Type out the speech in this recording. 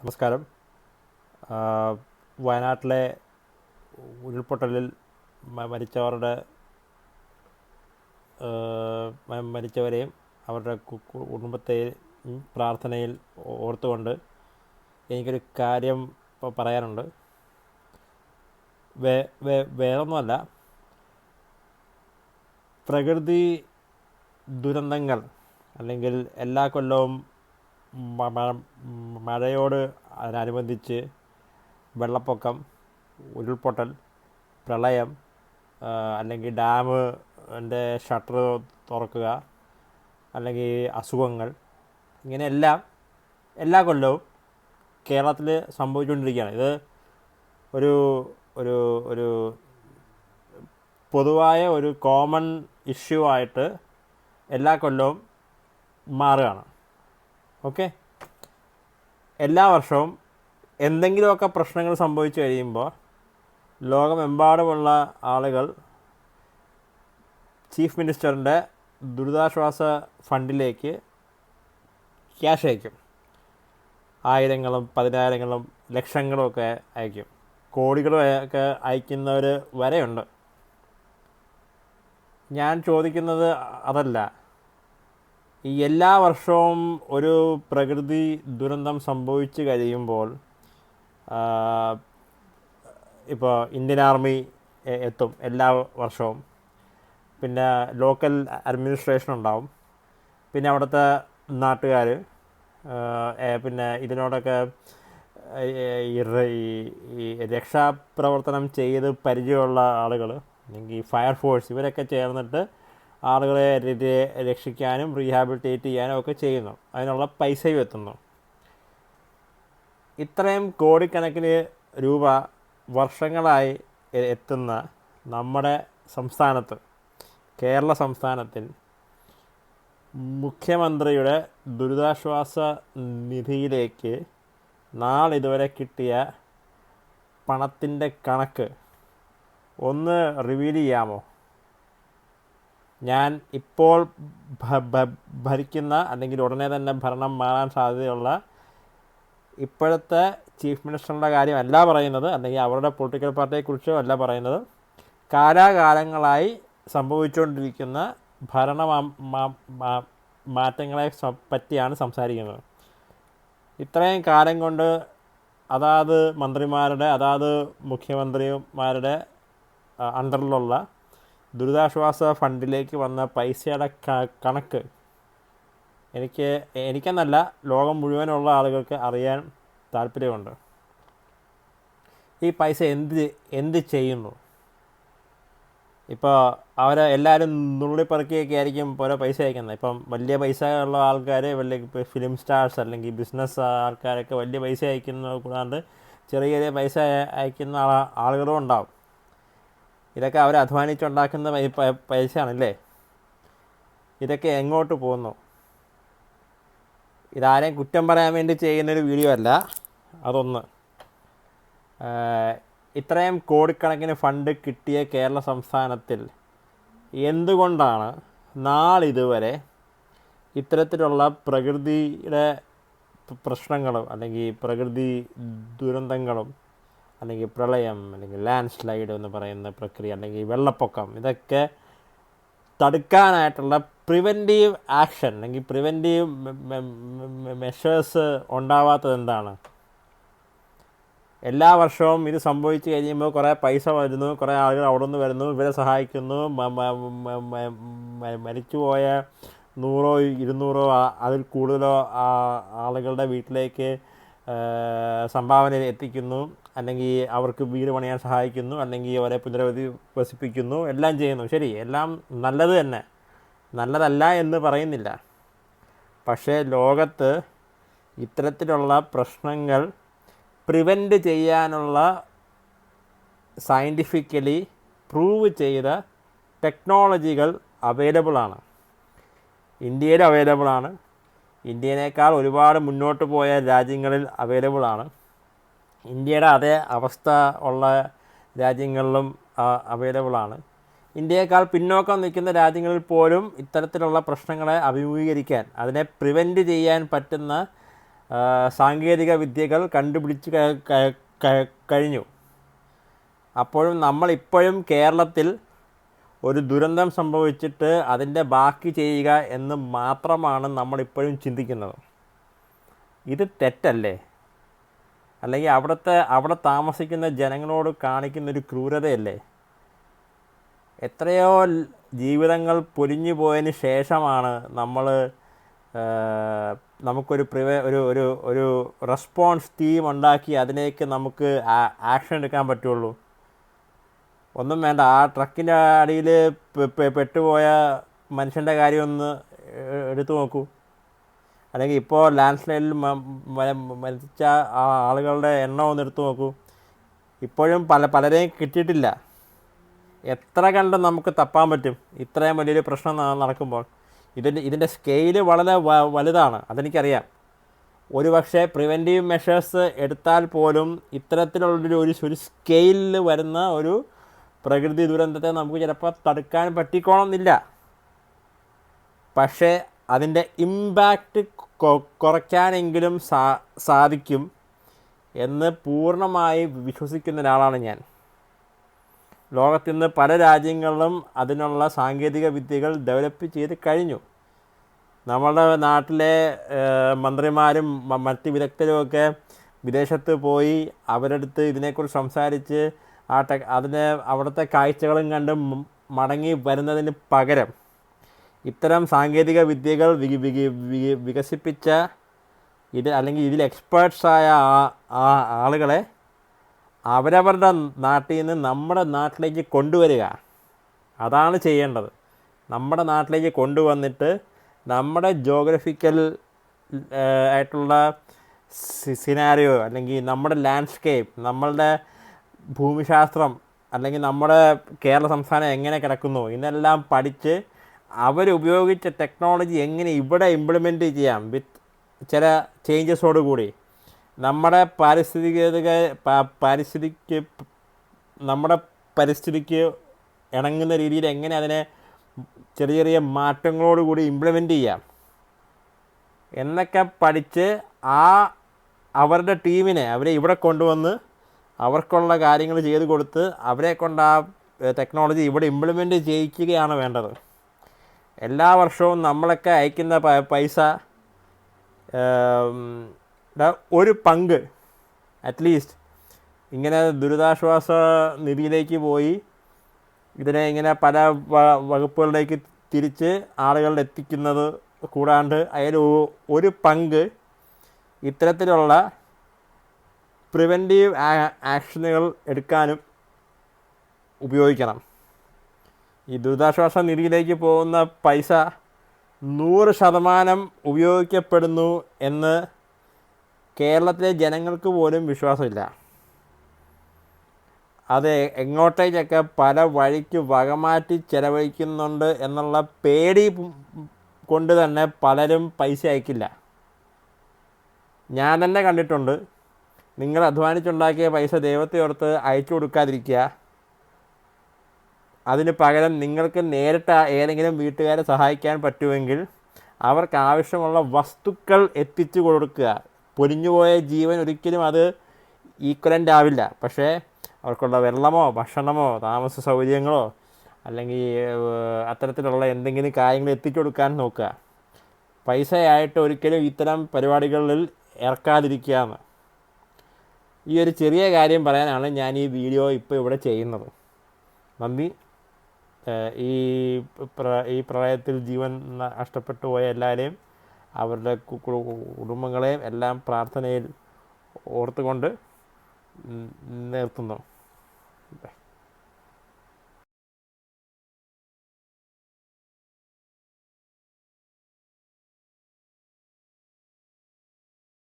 നമസ്കാരം. വയനാട്ടിലെ ഉരുൾപൊട്ടലിൽ മരിച്ചവരുടെ മരിച്ചവരെയും അവരുടെ കുടുംബത്തെയും പ്രാർത്ഥനയിൽ ഓർത്തുകൊണ്ട് എനിക്കൊരു കാര്യം പറയാനുണ്ട്. വേ വേ വേറൊന്നുമല്ല. പ്രകൃതി ദുരന്തങ്ങൾ അല്ലെങ്കിൽ എല്ലാ കൊല്ലവും മഴയോട് അതിനനുബന്ധിച്ച് വെള്ളപ്പൊക്കം ഉരുൾപൊട്ടൽ പ്രളയം അല്ലെങ്കിൽ ഡാമിന്റെ ഷട്ടർ തുറക്കുക അല്ലെങ്കിൽ അസുഖങ്ങൾ ഇങ്ങനെയെല്ലാം എല്ലാ കൊല്ലവും കേരളത്തിൽ സംഭവിച്ചുകൊണ്ടിരിക്കുകയാണ്. ഇത് ഒരു ഒരു ഒരു പൊതുവായ ഒരു കോമൺ ഇഷ്യൂ ആയിട്ട് എല്ലാ കൊല്ലവും മാറുകയാണ്. ഓക്കെ? എല്ലാ വർഷവും എന്തെങ്കിലുമൊക്കെ പ്രശ്നങ്ങൾ സംഭവിച്ചു കഴിയുമ്പോൾ ലോകമെമ്പാടുമുള്ള ആളുകൾ ചീഫ് മിനിസ്റ്ററിന്റെ ദുരിതാശ്വാസ ഫണ്ടിലേക്ക് ക്യാഷ് അയക്കും. ആയിരങ്ങളും പതിനായിരങ്ങളും ലക്ഷങ്ങളും ഒക്കെ അയക്കും. കോടികളും ഒക്കെ അയക്കുന്നവർ വരെയുണ്ട്. ഞാൻ ചോദിക്കുന്നത് അതല്ല. ഈ എല്ലാ വർഷവും ഒരു പ്രകൃതി ദുരന്തം സംഭവിച്ചു കഴിയുമ്പോൾ ഇപ്പോൾ ഇന്ത്യൻ ആർമി എത്തും എല്ലാ വർഷവും. പിന്നെ ലോക്കൽ അഡ്മിനിസ്ട്രേഷൻ ഉണ്ടാവും. പിന്നെ അവിടുത്തെ നാട്ടുകാർ പിന്നെ ഇതിനോടൊക്കെ ഈ രക്ഷാപ്രവർത്തനം ചെയ്ത് പരിചയമുള്ള ആളുകൾ അല്ലെങ്കിൽ ഫയർഫോഴ്സ് ഇവരൊക്കെ ചേർന്നിട്ട് ആളുകളെ രക്ഷിക്കാനും റീഹാബിലിറ്റേറ്റ് ചെയ്യാനും ഒക്കെ ചെയ്യുന്നു. അതിനുള്ള പൈസയും എത്തുന്നു. ഇത്രയും കോടിക്കണക്കിന് രൂപ വർഷങ്ങളായി എത്തുന്ന നമ്മുടെ സംസ്ഥാനത്ത് കേരള സംസ്ഥാനത്തിൽ മുഖ്യമന്ത്രിയുടെ ദുരിതാശ്വാസ നിധിയിലേക്ക് നാളിതുവരെ കിട്ടിയ പണത്തിന്റെ കണക്ക് ഒന്ന് റിവീൽ ചെയ്യാമോ? ഞാൻ ഇപ്പോൾ ഭരിക്കുന്ന അല്ലെങ്കിൽ ഉടനെ തന്നെ ഭരണം മാറാൻ സാധ്യതയുള്ള ഇപ്പോഴത്തെ ചീഫ് മിനിസ്റ്ററിന്റെ കാര്യമല്ല പറയുന്നത് അല്ലെങ്കിൽ അവരുടെ പൊളിറ്റിക്കൽ പാർട്ടിയെക്കുറിച്ചോ അല്ല പറയുന്നത്. കാലാകാലങ്ങളായി സംഭവിച്ചുകൊണ്ടിരിക്കുന്ന ഭരണ മാറ്റങ്ങളെ പറ്റിയാണ് സംസാരിക്കുന്നത്. ഇത്രയും കാലം കൊണ്ട് അതാത് മന്ത്രിമാരുടെ അതാത് മുഖ്യമന്ത്രിമാരുടെ അണ്ടറിലുള്ള ദുരിതാശ്വാസ ഫണ്ടിലേക്ക് വന്ന പൈസയുടെ കണക്ക് എനിക്ക് എനിക്കെന്നല്ല ലോകം മുഴുവനുള്ള ആളുകൾക്ക് അറിയാൻ താല്പര്യമുണ്ട്. ഈ പൈസ എന്ത് എന്ത് ചെയ്യുന്നു? ഇപ്പോൾ അവർ എല്ലാവരും നുള്ളിപ്പറക്കിയൊക്കെ ആയിരിക്കും ഓരോ പൈസ അയക്കുന്നത്. ഇപ്പം വലിയ പൈസ ഉള്ള ആൾക്കാർ വലിയ ഫിലിം സ്റ്റാർസ് അല്ലെങ്കിൽ ബിസിനസ് ആൾക്കാരൊക്കെ വലിയ പൈസ അയക്കുന്നത് കൂടാണ്ട് ചെറിയ ചെറിയ പൈസ അയക്കുന്ന ആളുകളും ഉണ്ടാവും. ഇതൊക്കെ അവർ അധ്വാനിച്ചുണ്ടാക്കുന്ന പൈസയാണല്ലേ? ഇതൊക്കെ എങ്ങോട്ട് പോകുന്നു ഇതാരെയും കുറ്റം പറയാൻ വേണ്ടി ചെയ്യുന്നൊരു വീഡിയോ അല്ല അതൊന്ന്. ഇത്രയും കോടിക്കണക്കിന് ഫണ്ട് കിട്ടിയ കേരള സംസ്ഥാനത്തിൽ എന്തുകൊണ്ടാണ് നാളിതുവരെ ഇത്തരത്തിലുള്ള പ്രകൃതിയുടെ പ്രശ്നങ്ങളും അല്ലെങ്കിൽ പ്രകൃതി ദുരന്തങ്ങളും അല്ലെങ്കിൽ പ്രളയം അല്ലെങ്കിൽ ലാൻഡ് സ്ലൈഡ് എന്ന് പറയുന്ന പ്രക്രിയ അല്ലെങ്കിൽ വെള്ളപ്പൊക്കം ഇതൊക്കെ തടുക്കാനായിട്ടുള്ള പ്രിവെന്റീവ് ആക്ഷൻ അല്ലെങ്കിൽ പ്രിവെന്റീവ് മെഷേഴ്സ് ഉണ്ടാവാത്തത് എന്താണ്? എല്ലാ വർഷവും ഇത് സംഭവിച്ചു കഴിയുമ്പോൾ കുറേ പൈസ വരുന്നു കുറേ ആളുകൾ അവിടെ നിന്ന് വരുന്നു ഇവരെ സഹായിക്കുന്നു മരിച്ചുപോയ നൂറോ ഇരുന്നൂറോ അതിൽ കൂടുതലോ ആളുകളുടെ വീട്ടിലേക്ക് സംഭാവന എത്തിക്കുന്നു. അല്ലെങ്കിൽ അവർക്ക് വീട് പണിയാൻ സഹായിക്കുന്നു അല്ലെങ്കിൽ അവരെ പുനരവധി വസിപ്പിക്കുന്നു എല്ലാം ചെയ്യുന്നു. ശരി എല്ലാം നല്ലത് തന്നെ. നല്ലതല്ല എന്ന് പറയുന്നില്ല. പക്ഷേ ലോകത്ത് ഇത്തരത്തിലുള്ള പ്രശ്നങ്ങൾ പ്രിവെന്റ് ചെയ്യാനുള്ള സയന്റിഫിക്കലി പ്രൂവ് ചെയ്ത ടെക്നോളജികൾ അവൈലബിൾ ആണ്. ഇന്ത്യയിൽ അവൈലബിൾ ആണ്. ഇന്ത്യനേക്കാൾ ഒരുപാട് മുന്നോട്ട് പോയ രാജ്യങ്ങളിൽ അവൈലബിൾ ആണ്. ഇന്ത്യയുടെ അതേ അവസ്ഥ ഉള്ള രാജ്യങ്ങളിലും അവൈലബിളാണ് ഇന്ത്യയേക്കാൾ പിന്നോക്കം നിൽക്കുന്ന രാജ്യങ്ങളിൽ പോലും ഇത്തരത്തിലുള്ള പ്രശ്നങ്ങളെ അഭിമുഖീകരിക്കാൻ അതിനെ പ്രിവെന്റ് ചെയ്യാൻ പറ്റുന്ന സാങ്കേതിക വിദ്യകൾ കണ്ടുപിടിച്ച് കഴിഞ്ഞു. അപ്പോഴും നമ്മളിപ്പോഴും കേരളത്തിൽ ഒരു ദുരന്തം സംഭവിച്ചിട്ട് അതിന്റെ ബാക്കി ചെയ്യുക എന്ന് മാത്രമാണ് നമ്മളിപ്പോഴും ചിന്തിക്കുന്നത്. ഇത് തെറ്റല്ലേ? അല്ലെങ്കിൽ അവിടുത്തെ അവിടെ താമസിക്കുന്ന ജനങ്ങളോട് കാണിക്കുന്ന ഒരു ക്രൂരതയല്ലേ? എത്രയോ ജീവിതങ്ങൾ പൊലിഞ്ഞു പോയതിന് ശേഷമാണ് നമ്മൾ നമുക്കൊരു പ്രിവ ഒരു ഒരു ഒരു റെസ്പോൺസ് ടീം ഉണ്ടാക്കി അതിലേക്ക് നമുക്ക് ആക്ഷൻ എടുക്കാൻ പറ്റുള്ളൂ. ഒന്നും വേണ്ട. ആ ട്രക്കിന്റെ അടിയിൽ പെട്ടുപോയ മനുഷ്യന്റെ കാര്യം ഒന്ന് എടുത്തു നോക്കൂ. അല്ലെങ്കിൽ ഇപ്പോൾ ലാൻഡ് സ്ലൈഡിൽ മരിച്ച ആളുകളുടെ എണ്ണം ഒന്ന് എടുത്തു നോക്കൂ. ഇപ്പോഴും പല പലരെയും കിട്ടിയിട്ടില്ല. എത്ര കണ്ട് നമുക്ക് തപ്പാൻ പറ്റും. ഇത്രയും വലിയൊരു പ്രശ്നം നടക്കുമ്പോൾ. ഇതിന്റെ ഇതിന്റെ സ്കെയിൽ വളരെ വലുതാണ്. അതെനിക്കറിയാം. ഒരു പക്ഷേ പ്രിവെന്റീവ് മെഷേഴ്സ് എടുത്താൽ പോലും ഇത്തരത്തിലുള്ളൊരു ഒരു ഒരു സ്കെയിലിൽ വരുന്ന ഒരു പ്രകൃതി ദുരന്തത്തെ നമുക്ക് ചിലപ്പോൾ തടുക്കാൻ പറ്റിക്കോണമെന്നില്ല പക്ഷേ അതിന്റെ ഇമ്പാക്റ്റ് കുറയ്ക്കാനെങ്കിലും സാ സാധിക്കും എന്ന് പൂർണമായി വിശ്വസിക്കുന്ന ഒരാളാണ് ഞാൻ. ലോകത്തിന്ന് പല രാജ്യങ്ങളിലും അതിനുള്ള സാങ്കേതിക വിദ്യകൾ ഡെവലപ്പ് ചെയ്ത് കഴിഞ്ഞു. നമ്മുടെ നാട്ടിലെ മന്ത്രിമാരും മറ്റ് വിദഗ്ധരുമൊക്കെ വിദേശത്ത് പോയി അവരടുത്ത് ഇതിനെക്കുറിച്ച് സംസാരിച്ച് ആ ടെക് അതിനെ അവിടുത്തെ കാഴ്ചകളും കണ്ട് മടങ്ങി വരുന്നതിന് പകരം ഇത്തരം സാങ്കേതിക വിദ്യകൾ വിക- വിക- വിക- വികസിപ്പിച്ച ഇത് അല്ലെങ്കിൽ ഇതിൽ എക്സ്പേർട്സായ ആളുകളെ അവരവരുടെ നാട്ടിൽ നിന്ന് നമ്മുടെ നാട്ടിലേക്ക് കൊണ്ടുവരിക. അതാണ് ചെയ്യേണ്ടത്. നമ്മുടെ നാട്ടിലേക്ക് കൊണ്ടുവന്നിട്ട് നമ്മുടെ ജോഗ്രഫിക്കൽ ആയിട്ടുള്ള സിനാരിയോ അല്ലെങ്കിൽ നമ്മുടെ ലാൻഡ്സ്കേപ്പ് നമ്മളുടെ ഭൂമിശാസ്ത്രം അല്ലെങ്കിൽ നമ്മുടെ കേരള സംസ്ഥാനം എങ്ങനെ കിടക്കുന്നു ഇതെല്ലാം പഠിച്ച് അവരുപയോഗിച്ച ടെക്നോളജി എങ്ങനെ ഇവിടെ ഇംപ്ലിമെന്റ് ചെയ്യാം വിത്ത് ചില ചേഞ്ചസോട് കൂടി. നമ്മുടെ പാരിസ്ഥിതിക പാരിസ്ഥിതിക്ക് നമ്മുടെ പരിസ്ഥിതിക്ക് ഇണങ്ങുന്ന രീതിയിൽ എങ്ങനെ അതിനെ ചെറിയ ചെറിയ മാറ്റങ്ങളോട് കൂടി ഇംപ്ലിമെന്റ് ചെയ്യാം. എന്നൊക്കെ പഠിച്ച് ആ അവരുടെ ടീമിനെ അവരെ ഇവിടെ കൊണ്ടുവന്ന് അവർക്കുള്ള കാര്യങ്ങൾ ചെയ്ത് കൊടുത്ത് അവരെ കൊണ്ട് ആ ടെക്നോളജി ഇവിടെ ഇംപ്ലിമെന്റ് ചെയ്യിക്കുകയാണ് വേണ്ടത്. എല്ലാ വർഷവും നമ്മളൊക്കെ അയക്കുന്ന പൈസ ഒരു പങ്ക് അറ്റ്ലീസ്റ്റ് ഇങ്ങനെ ദുരിതാശ്വാസ നിധിയിലേക്ക് പോയി ഇതിനെ ഇങ്ങനെ പല വകുപ്പുകളിലേക്ക് തിരിച്ച് ആളുകളിൽ എത്തിക്കുന്നത് കൂടാണ്ട് അതിൽ ഒരു പങ്ക് ഇത്തരത്തിലുള്ള പ്രിവെന്റീവ് ആക്ഷനുകൾ എടുക്കാനും ഉപയോഗിക്കണം. ഈ ദുരിതാശ്വാസ നിധിയിലേക്ക് പോകുന്ന പൈസ നൂറ് ശതമാനം ഉപയോഗിക്കപ്പെടുന്നു എന്ന് കേരളത്തിലെ ജനങ്ങൾക്ക് പോലും വിശ്വാസമില്ല. അത് എങ്ങോട്ടേക്കൊക്കെ പല വഴിക്ക് വകമാറ്റി ചെലവഴിക്കുന്നുണ്ട് എന്നുള്ള പേടി കൊണ്ട് തന്നെ പലരും പൈസ അയക്കില്ല. ഞാൻ തന്നെ കണ്ടിട്ടുണ്ട്. നിങ്ങൾ അധ്വാനിച്ചുണ്ടാക്കിയ പൈസ ദൈവത്തെ ഓർത്ത് അയച്ചു കൊടുക്കാതിരിക്കുക. അതിന് പകരം നിങ്ങൾക്ക് നേരിട്ട് ഏതെങ്കിലും വീട്ടുകാരെ സഹായിക്കാൻ പറ്റുമെങ്കിൽ അവർക്ക് ആവശ്യമുള്ള വസ്തുക്കൾ എത്തിച്ചു കൊടുക്കുക. പൊലിഞ്ഞുപോയ ജീവൻ ഒരിക്കലും അത് ഈക്വലന്റ് ആവില്ല. പക്ഷേ അവർക്കുള്ള വെള്ളമോ ഭക്ഷണമോ താമസ സൗകര്യങ്ങളോ അല്ലെങ്കിൽ അത്തരത്തിലുള്ള എന്തെങ്കിലും കാര്യങ്ങൾ എത്തിച്ചു കൊടുക്കാൻ നോക്കുക. പൈസയായിട്ട് ഒരിക്കലും ഇത്തരം പരിപാടികളിൽ ഇറക്കാതിരിക്കുക എന്ന് ഈ ഒരു ചെറിയ കാര്യം പറയാനാണ് ഞാൻ ഈ വീഡിയോ ഇപ്പോൾ ഇവിടെ ചെയ്യുന്നത്. നന്ദി. ഈ ഈ പ്രളയത്തിൽ ജീവൻ നഷ്ടപ്പെട്ടു പോയ എല്ലാവരെയും അവരുടെ കുടുംബങ്ങളെയും എല്ലാം പ്രാർത്ഥനയിൽ ഓർത്തുകൊണ്ട് നിർത്തുന്നു.